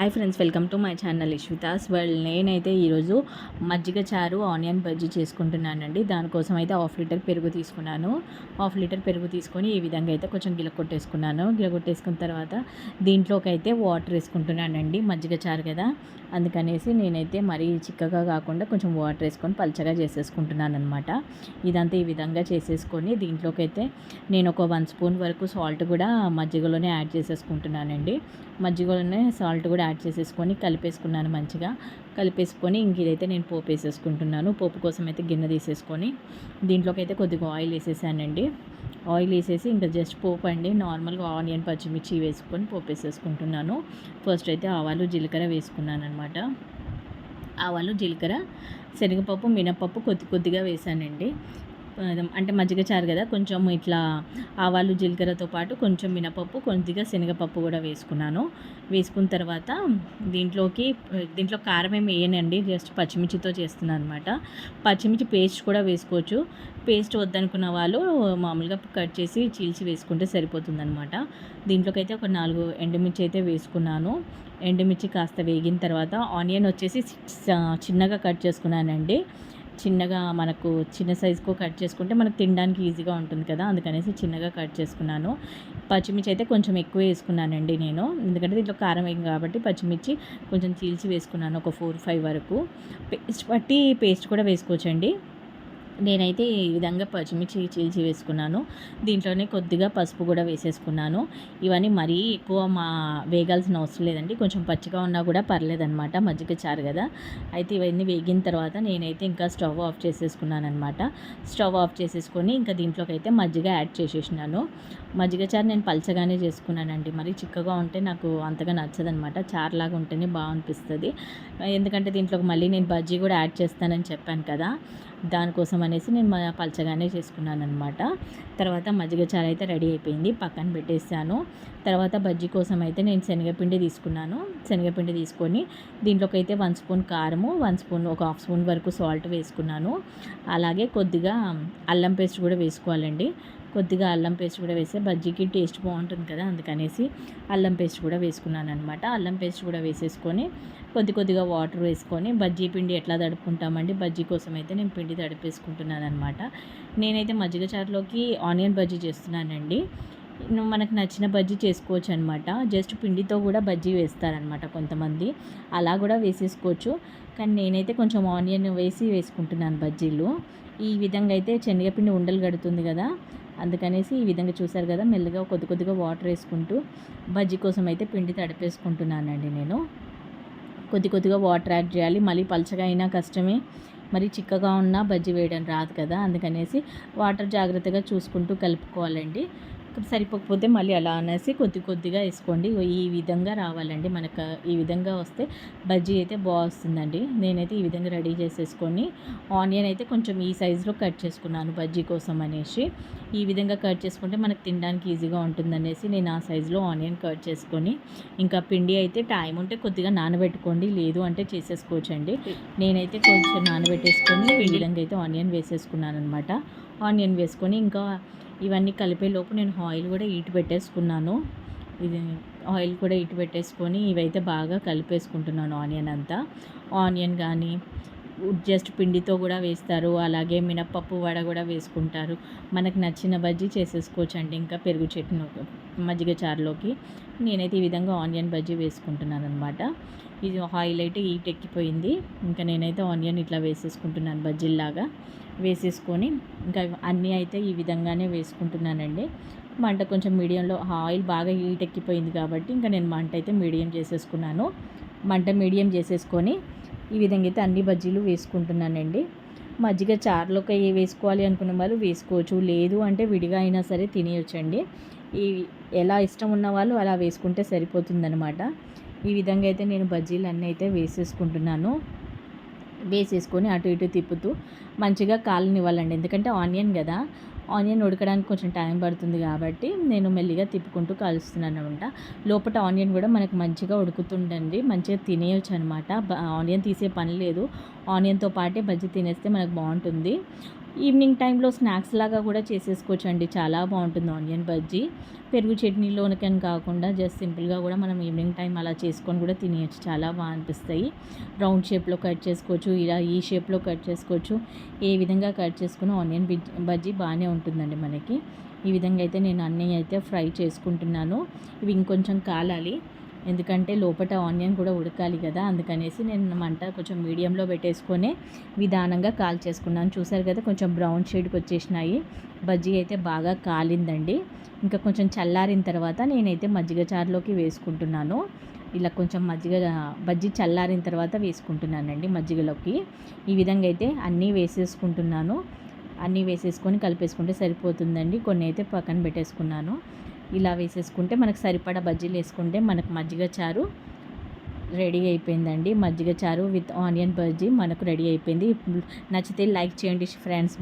Hi friends welcome to my channel Ishvita's world నేనైతే ఈరోజు మజ్జిగ చారు ఆనియన్ బజ్జీ చేసుకుంటున్నానండి. దానికోసం అయితే హాఫ్ లీటర్ పెరుగు తీసుకున్నాను. హాఫ్ లీటర్ పెరుగు తీసుకొని ఈ విధంగా అయితే కొంచెం గిలకొట్టేసుకున్నాను గిలకొట్టేసుకున్న తర్వాత దీంట్లోకి అయితే వాటర్ వేసుకుంటున్నానండి మజ్జిగ చారు కదా. అందుకనేసి నేనైతే మరీ చిక్కగా కాకుండా కొంచెం వాటర్ వేసుకొని పల్చగా చేసేసుకుంటున్నాను అనమాట ఇదంతా ఈ విధంగా చేసేసుకొని దీంట్లోకి అయితే నేను ఒక వన్ స్పూన్ వరకు సాల్ట్ కూడా మజ్జిగలోనే యాడ్ చేసేసుకుంటున్నానండి. మజ్జిగలోనే సాల్ట్ కూడా యాడ్ చేసేసుకొని కలిపేసుకున్నాను మంచిగా. కలిపేసుకొని ఇంక ఇదైతే నేను పోపు వేసేసుకుంటున్నాను పోపు కోసం అయితే గిన్నె తీసేసుకొని దీంట్లోకి అయితే కొద్దిగా ఆయిల్ వేసేసానండి. ఆయిల్ వేసేసి ఇంకా జస్ట్ పోపు అండి. నార్మల్గా ఆనియన్ పచ్చిమిర్చి వేసుకొని పోపు వేసేసుకుంటున్నాను ఫస్ట్ అయితే ఆవాలు జీలకర్ర వేసుకున్నాను అనమాట ఆవాలు జీలకర్ర శనగపప్పు మినపప్పు కొద్ది కొద్దిగా వేసానండి. అంటే మజ్జిగ చారు కదా కొంచెం ఇట్లా ఆవాలు జీలకర్రతో పాటు కొంచెం మినపప్పు కొద్దిగా శనగపప్పు కూడా వేసుకున్నాను. వేసుకున్న తర్వాత దీంట్లోకి దీంట్లో కారం ఏమి వేయనండి జస్ట్ పచ్చిమిర్చితో చేస్తున్నాను అనమాట పచ్చిమిర్చి పేస్ట్ కూడా వేసుకోవచ్చు. పేస్ట్ వద్దనుకున్న వాళ్ళు మామూలుగా కట్ చేసి చీల్చి వేసుకుంటే సరిపోతుందనమాట దీంట్లోకి అయితే ఒక నాలుగు ఎండుమిర్చి అయితే వేసుకున్నాను. ఎండుమిర్చి కాస్త వేగిన తర్వాత ఆనియన్ వచ్చేసి చిన్నగా కట్ చేసుకున్నానండి. చిన్నగా మనకు చిన్న సైజుకు కట్ చేసుకుంటే మనకు తినడానికి ఈజీగా ఉంటుంది కదా అందుకనేసి చిన్నగా కట్ చేసుకున్నాను. పచ్చిమిర్చి అయితే కొంచెం ఎక్కువ వేసుకున్నానండి నేను. ఎందుకంటే దీంట్లో కారం వేయం కాబట్టి పచ్చిమిర్చి కొంచెం చీల్చి వేసుకున్నాను ఒక ఫోర్ ఫైవ్ వరకు. పేస్ట్ బట్టి పేస్ట్ కూడా వేసుకోవచ్చండి. నేనైతే ఈ విధంగా పచ్చిమిర్చి చీల్చి వేసుకున్నాను. దీంట్లోనే కొద్దిగా పసుపు కూడా వేసేసుకున్నాను. ఇవన్నీ మరీ ఎక్కువ మా వేగాల్సిన అవసరం లేదండి. కొంచెం పచ్చిగా ఉన్నా కూడా పర్లేదనమాట మజ్జిగ చారు కదా. అయితే ఇవన్నీ వేగిన తర్వాత నేనైతే ఇంకా స్టవ్ ఆఫ్ చేసేసుకున్నాను అనమాట స్టవ్ ఆఫ్ చేసేసుకొని ఇంకా దీంట్లోకి అయితే మజ్జిగ యాడ్ చేసేసినాను. మజ్జిగ చారు నేను పలచగానే చేసుకున్నానండి. మరి చిక్కగా ఉంటే నాకు అంతగా నచ్చదనమాట చారులాగా ఉంటేనే బాగా అనిపిస్తుంది ఎందుకంటే దీంట్లోకి మళ్ళీ నేను బజ్జీ కూడా యాడ్ చేస్తానని చెప్పాను కదా. దానికోసం అనేసి నేను పలచగానే చేసుకున్నాను అనమాట తర్వాత మజ్జిగ చారు అయితే రెడీ అయిపోయింది పక్కన పెట్టేసాను తర్వాత బజ్జీ కోసం అయితే నేను శనగపిండి తీసుకున్నాను. శనగపిండి తీసుకొని దీంట్లోకి అయితే వన్ స్పూన్ కారము వన్ స్పూన్ ఒక హాఫ్ స్పూన్ వరకు సాల్ట్ వేసుకున్నాను. అలాగే కొద్దిగా అల్లం పేస్ట్ కూడా వేసుకోవాలండి. కొద్దిగా అల్లం పేస్ట్ కూడా వేస్తే బజ్జీకి టేస్ట్ బాగుంటుంది కదా అందుకనేసి అల్లం పేస్ట్ కూడా వేసుకున్నాను అనమాట అల్లం పేస్ట్ కూడా వేసేసుకొని కొద్ది కొద్దిగా వాటర్ వేసుకొని బజ్జీ పిండి ఎట్లా తడుపుకుంటామండి బజ్జీ కోసం అయితే నేను పిండి తడిపేసుకుంటున్నాను అనమాట నేనైతే మజ్జిగ చారులోకి ఆనియన్ బజ్జీ చేస్తున్నానండి. మనకు నచ్చిన బజ్జీ చేసుకోవచ్చు అనమాట జస్ట్ పిండితో కూడా బజ్జీ వేస్తారనమాట కొంతమంది. అలా కూడా వేసేసుకోవచ్చు. కానీ నేనైతే కొంచెం ఆనియన్ వేసి వేసుకుంటున్నాను బజ్జీలు. ఈ విధంగా అయితే శనగపిండి ఉండలు కడుతుంది కదా అందుకనేసి ఈ విధంగా చూశారు కదా మెల్లగా కొద్ది కొద్దిగా వాటర్ వేసుకుంటూ బజ్జీ కోసం అయితే పిండి తడిపేసుకుంటున్నానండి నేను. కొద్ది కొద్దిగా వాటర్ యాడ్ చేయాలి. మళ్ళీ పలచగా అయినా కష్టమే. మరి చిక్కగా ఉన్న బజ్జీ వేయడం రాదు కదా అందుకనేసి వాటర్ జాగ్రత్తగా చూసుకుంటూ కలుపుకోవాలండి. సరిపోకపోతే మళ్ళీ అలా అనేసి కొద్ది కొద్దిగా వేసుకోండి. ఈ విధంగా రావాలండి. మనకు ఈ విధంగా వస్తే బజ్జీ అయితే బాగుస్తుందండి నేనైతే ఈ విధంగా రెడీ చేసేసుకొని ఆనియన్ అయితే కొంచెం ఈ సైజులో కట్ చేసుకున్నాను బజ్జీ కోసం అనేసి. ఈ విధంగా కట్ చేసుకుంటే మనకు తినడానికి ఈజీగా ఉంటుందనేసి నేను ఆ సైజులో ఆనియన్ కట్ చేసుకొని ఇంకా పిండి అయితే టైం ఉంటే కొద్దిగా నానబెట్టుకోండి. లేదు అంటే చేసేసుకోవచ్చండి. నేనైతే కొంచెం నానబెట్టేసుకొని పిండిలంగా అయితే ఆనియన్ వేసేసుకున్నాను అనమాట ఆనియన్ వేసుకొని ఇంకా ఇవన్నీ కలిపే లోపు నేను ఆయిల్ కూడా ఈటు పెట్టేసుకున్నాను. ఇది ఆయిల్ కూడా ఇటు పెట్టేసుకొని ఇవైతే బాగా కలిపేసుకుంటున్నాను ఆనియన్ అంతా. ఆనియన్ కానీ జస్ట్ పిండితో కూడా వేస్తారు. అలాగే మినప్పప్పు వడ కూడా వేసుకుంటారు. మనకు నచ్చిన బజ్జీ చేసేసుకోవచ్చు అండి ఇంకా పెరుగు చట్నీ మజ్జిగ చారులోకి. నేనైతే ఈ విధంగా ఆనియన్ బజ్జీ వేసుకుంటున్నాను అనమాట ఇది ఆయిల్ అయితే ఈట్ ఎక్కిపోయింది. ఇంకా నేనైతే ఆనియన్ ఇట్లా వేసేసుకుంటున్నాను బజ్జీల్లాగా. వేసేసుకొని ఇంకా అన్నీ అయితే ఈ విధంగానే వేసుకుంటున్నానండి. మంట కొంచెం మీడియంలో ఆయిల్ బాగా హీట్ ఎక్కిపోయింది కాబట్టి ఇంకా నేను మంట అయితే మీడియం చేసేసుకున్నాను. మంట మీడియం చేసేసుకొని ఈ విధంగా అయితే అన్ని బజ్జీలు వేసుకుంటున్నానండి. మజ్జిగ చారులోకి వేసుకోవాలి అనుకున్న వాళ్ళు వేసుకోవచ్చు. లేదు అంటే విడిగా అయినా సరే తినేయొచ్చండి. ఈ ఎలా ఇష్టం ఉన్న వాళ్ళు అలా వేసుకుంటే సరిపోతుందనమాట ఈ విధంగా అయితే నేను బజ్జీలు అన్నీ అయితే వేసేసుకుంటున్నాను. వేసేసుకొని అటు ఇటు తిప్పుతూ మంచిగా కాలనివ్వాలండి ఎందుకంటే ఆనియన్ కదా ఆనియన్ ఉడకడానికి కొంచెం టైం పడుతుంది కాబట్టి నేను మెల్లిగా తిప్పుకుంటూ కలుస్తున్నాను అనమాట లోపల ఆనియన్ కూడా మనకు మంచిగా ఉడుకుతుండండి మంచిగా తినేయచ్చు అనమాట ఆనియన్ తీసే పని లేదు. ఆనియన్తో పాటే బజ్జీ తినేస్తే మనకు బాగుంటుంది. ఈవినింగ్ టైంలో స్నాక్స్ లాగా కూడా చేసేసుకోవచ్చు అండి చాలా బాగుంటుంది ఆనియన్ బజ్జీ. పెరుగు చట్నీలోనికని కాకుండా జస్ట్ సింపుల్గా కూడా మనం ఈవినింగ్ టైం అలా చేసుకొని కూడా తినేయచ్చు. చాలా బాగా అనిపిస్తాయి. రౌండ్ షేప్లో కట్ చేసుకోవచ్చు ఇలా ఈ షేప్లో కట్ చేసుకోవచ్చు. ఏ విధంగా కట్ చేసుకున్న ఆనియన్ బజ్జీ బాగానే ఉంటుందండి మనకి. ఈ విధంగా అయితే నేను అన్నీ అయితే ఫ్రై చేసుకుంటున్నాను. ఇవి ఇంకొంచెం కాలాలి. ఎందుకంటే లోపల ఆనియన్ కూడా ఉడకాలి కదా అందుకనేసి నేను మంట కొంచెం మీడియంలో పెట్టేసుకొని విధానంగా కాల్ చేసుకున్నాను. చూసారు కదా కొంచెం బ్రౌన్ షేడ్కి వచ్చేసినాయి. బజ్జీ అయితే బాగా కాలిందండి. ఇంకా కొంచెం చల్లారిన తర్వాత నేనైతే మజ్జిగ చారులోకి వేసుకుంటున్నాను. ఇలా కొంచెం మజ్జిగ బజ్జీ చల్లారిన తర్వాత వేసుకుంటున్నానండి మజ్జిగలోకి. ఈ విధంగా అయితే అన్నీ వేసేసుకుంటున్నాను. అన్నీ వేసేసుకొని కలిపేసుకుంటే సరిపోతుందండి. కొన్ని అయితే పక్కన పెట్టేసుకున్నాను. ఇలా వేసేసుకుంటే మనకు సరిపడా బజ్జీలు వేసుకుంటే మనకు మజ్జిగ చారు రెడీ అయిపోయిందండి. మజ్జిగ చారు విత్ ఆనియన్ బజ్జీ మనకు రెడీ అయిపోయింది. నచ్చితే లైక్ చేయండి ఫ్రెండ్స్.